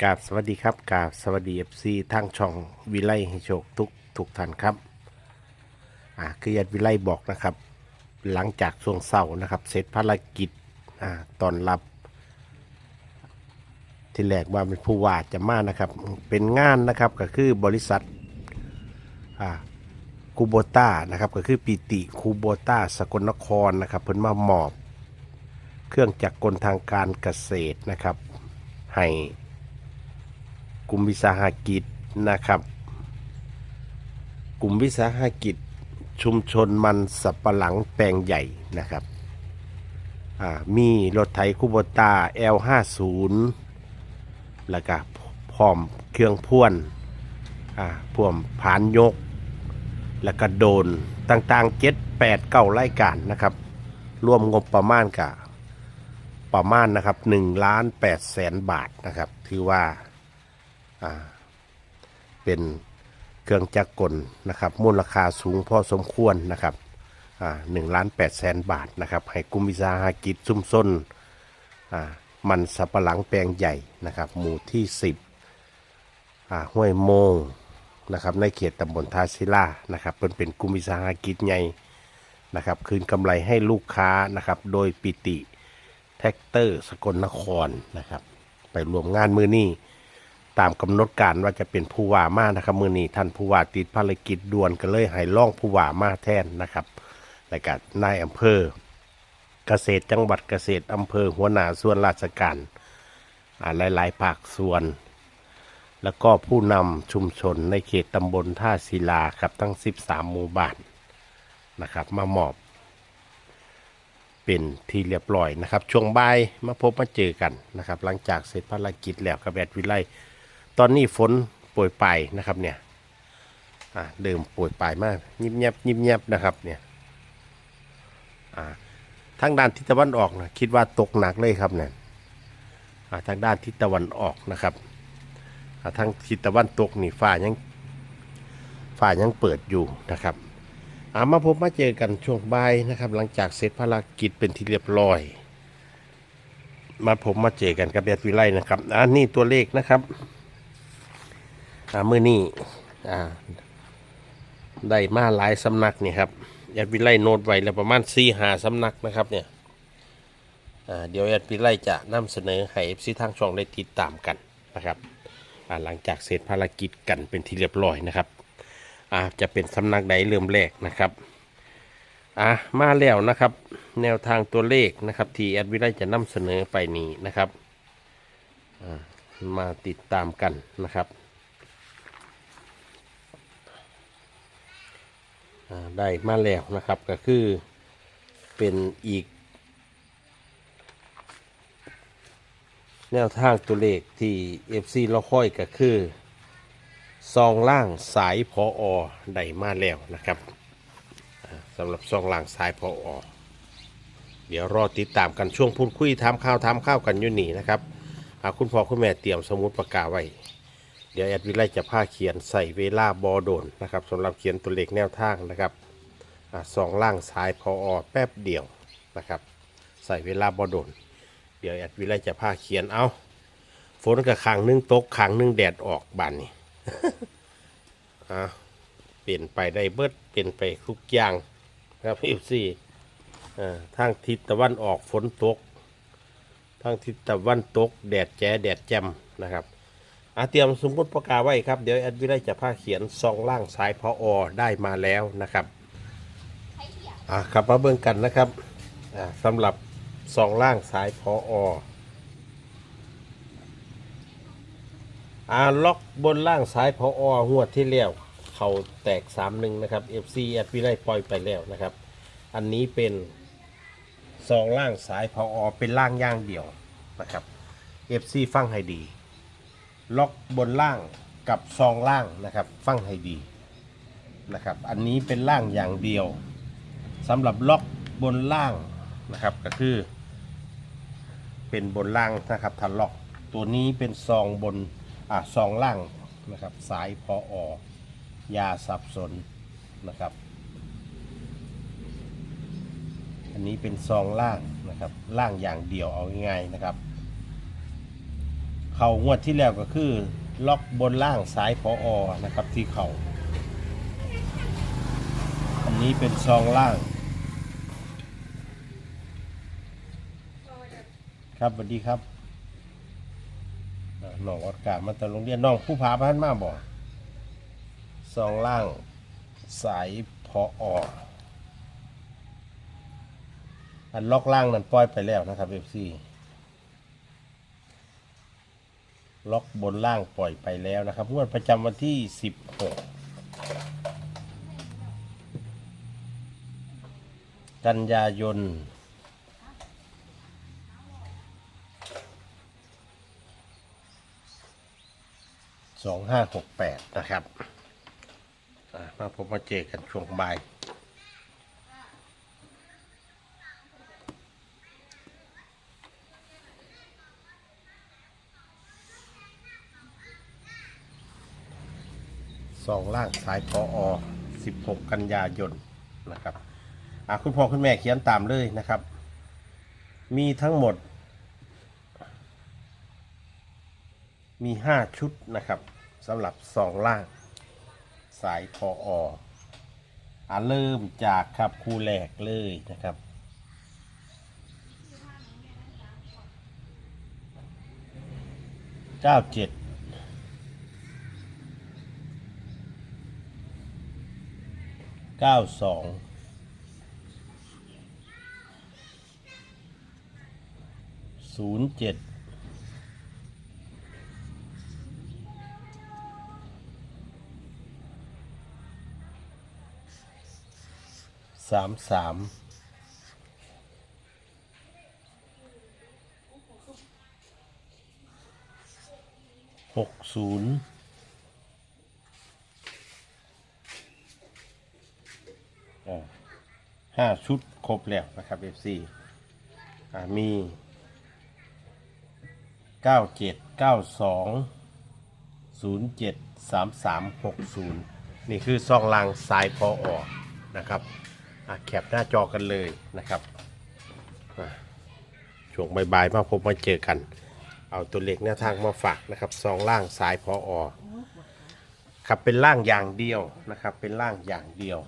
กราบสวัสดีครับกราบสวัสดีเอฟซีทางช่องวิไลให้โชคทุกทุกท่านครับอ่าคือยัดวิไลบอกนะครับ หลังจากช่วงเสาร์นะครับ เสร็จภารกิจอ่าตอนรับ ที่แรกว่าเป็นผู้ว่าจะมานะครับ เป็นงานนะครับก็คือบริษัทอ่าคูโบต้านะครับก็คือปีติคูโบต้าสกลนครนะครับเพิ่นมามอบ เครื่องจักรกลทางการเกษตรนะครับให้ กลุ่มวิสาหกิจนะครับ กลุ่มวิสาหกิจชุมชนมันสับปะหลังแปลงใหญ่นะครับมีรถไถคูโบตา L50 แล้วก็พร้อมเครื่องพ่วนอ่าพ่วมผานยก แล้วก็โดนต่างๆเจ็ดแปดเก้ารายการนะครับ รวมงบประมาณกับประมาณนะครับ1ล้าน8แสนบาทนะครับ ถือว่า เป็นเครื่องจักรกลนะครับ มูลค่าสูงพอสมควรนะครับหนึ่งล้านแปดแสนบาทนะครับให้กุมวิสาหกิจซุ่มส้นมันสับปะหลังแปลงใหญ่นะครับ หมู่ที่ 10ห้วยโมงนะครับในเขตตำบลทาศิลานะครับเป็นเป็นกุมวิสาหกิจใหญ่นะครับคืนกำไรให้ลูกค้านะครับโดยปิติแท็กเตอร์สกลนครนะครับไปรวมงานมือนี้ ตามกำหนดการว่าจะเป็นผู้ว่ามานะครับมือนี้ท่านผู้ว่าติดภารกิจด่วนก็เลยให้ล่องผู้ว่ามาแทนนะครับและก็นายอำเภอ เกษตรจังหวัดเกษตรอำเภอหัวหน้าส่วนราชการอ่าหลายๆภาคส่วน แล้วก็ผู้นำชุมชนในเขตตำบลท่าศิลาครับทั้ง 13 หมู่บ้านนะครับ มามอบเป็นที่เรียบร้อยนะครับ ช่วงบ่ายมาพบมาเจอกันนะครับ หลังจากเสร็จภารกิจแล้วกับแอดวิไล ตอนนี้ฝนโปรยปลายนะครับเนี่ยอ่าเดิมโปรยปลายมากยิบเงียบยิบเงียบนะครับเนี่ยอ่าทางด้านทิศตะวันออกนะคิดว่าตกหนักเลยครับเนี่ยอ่าทางด้านทิศตะวันออกนะครับอ่าทางทิศตะวันตกนี่ฟ้ายังฟ้ายังเปิดอยู่นะครับอามาพบมาเจอกันช่วงบ่ายนะครับ หลังจากเสร็จภารกิจเป็นที่เรียบร้อย มาผมมาเจอกันกับแอดวิไลนะครับอันนี้ตัวเลขนะครับ อ่ามือนี้อ่าได้มาหลายสำนักนี่ครับแอดวิไลโน้ตไว้แล้วประมาณสี่หาสำนักนะครับเนี่ยอ่าเดี๋ยวแอดวิไลจะนำเสนอให้เอฟซีทางช่องได้ติดตามกันนะครับอ่าหลังจากเสร็จภารกิจกันเป็นที่เรียบร้อยนะครับอ่าจะเป็นสำนักใดเริ่มแรกนะครับอ่ามาแล้วนะครับ แนวทางตัวเลขนะครับที่แอดวิไลจะนำเสนอไปนี้นะครับอามาติดตามกันนะครับอ่า ได้มาแล้วนะครับก็คือเป็นอีก แนวทางตัวเลขที่ FC เราค่อยก็คือซองล่างสายพออได้มาแล้วนะครับสำหรับซองล่างสายพออเดี๋ยวรอติดตามกันช่วงพูดคุยถามข้าวถามข้าวกันอยู่นี่นะครับคุณพ่อคุณแม่เตรียมสมุดปากกาไว้ เดี๋ยวแอดวิไลจะพาเขียนใส่เวลาบอโดนนะครับสำหรับเขียนตัวเลขแนวทางนะครับอ่าซองล่างสายพออแป๊บเดียวนะครับ ใส่เวลาบอโดน เดี๋ยวแอดวิไลจะพาเขียนเอาฝนกับขังนึงตกขังนึงแดดออกบานนี้อะเปลี่ยนไปได้เบิดเปลี่ยนไปทุกอย่างครับเอฟซีทางทิศตะวันออกฝนตกทางทิศตะวันตก แดดแจ๋แดดแจ่มนะครับ อาเตรียมสมมติประกาศไว้ครับ เดี๋ยวแอดวิไลจะพาเขียนซองล่างสายพออได้มาแล้วนะครับอะครับมาเบิ่งกันนะครับอ่าสำหรับซองล่างสายพอออาล็อกบนล่างซ้ายพออหัวที่แล้วเขาแตกสามหนึ่งนะครับ FC แอดวิไลปล่อยไปแล้วนะครับ อันนี้เป็นซองล่างซ้ายพออเป็นล่างย่างเดียวนะครับ FC ฟังให้ดี ล็อกบนล่างกับซองล่างนะครับ ฟังให้ดีนะครับ อันนี้เป็นล่างอย่างเดียวสำหรับล็อกบนล่างนะครับก็คือ เป็นบนล่างนะครับทันล็อกตัวนี้เป็นซองบนอ่าซองล่างนะครับสายพออยาสับสนนะครับ อันนี้เป็นซองล่างนะครับล่างอย่างเดียวเอาง่ายๆนะครับ เขางวดที่แล้วก็คือ ล็อกบนล่างสายพออนะครับที่เขาอันนี้เป็นซองล่าง ครับสวัสดีครับอ่าน้องอดกามาตะโรงเรียนน้องผู้พาพันมาบอกซองล่างสายพอออันล็อกล่างนั้นปล่อยไปแล้วนะครับเอฟซี ล็อกบนล่างปล่อยไปแล้วนะครับงวดประจำวันที่ 16 กันยายนสองห้าหกแปดนะครับ มาพบมาเจอกันช่วงบ่าย สองล่างสายพออ16 กันยายนนะครับอะคุณพ่อคุณแม่เขียนตามเลยนะครับ มีทั้งหมด มีห้าชุดนะครับสำหรับสองล่างสายพอออะเริ่มจากครับคู่แรกเลยนะครับเก้าเจ็ด เก้าสองศูนย์เจ็ดสามสามหกศูนย์อ่า ห้าชุดครบแล้วนะครับ FC อ่ามีเก้าเจ็ดเก้าสองศูนย์เจ็ดสามสามหกศูนย์นี่คือซองลางสายพอออกนะครับอะแคปหน้าจอกันเลยนะครับอะช่วงบ่ายๆมาพบมาเจอกัน เอาตัวเลขแนวทางมาฝากนะครับซองล่างสายพออครับเป็นล่างอย่างเดียวนะครับ เป็นล่างอย่างเดียว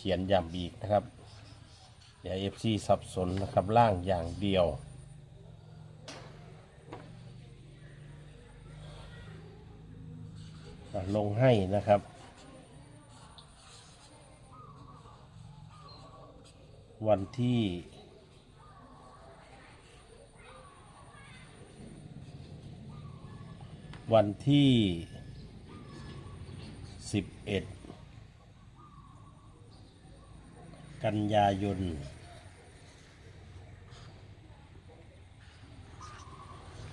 เขียนอย้ำอีกนะครับอย่าเอฟซีสับสนนะครับล่างอย่างเดียว ลงให้นะครับวันที่ วันที่สิบเอ็ด กันยายน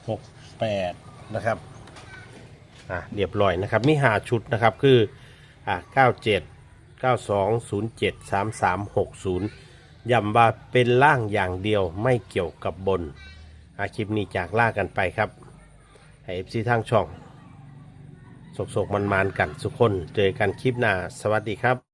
หกแปดนะครับอะเรียบร้อยนะครับมีหาชุดนะครับคืออะ97 92 07 33 60ย้ำว่าเป็นล่างอย่างเดียวไม่เกี่ยวกับบนอาคลิปนี้จากล่ากันไปครับให้เอฟซีทางช่องสกๆมันๆกันสุกคน เจอกันคลิปหน้า สวัสดีครับ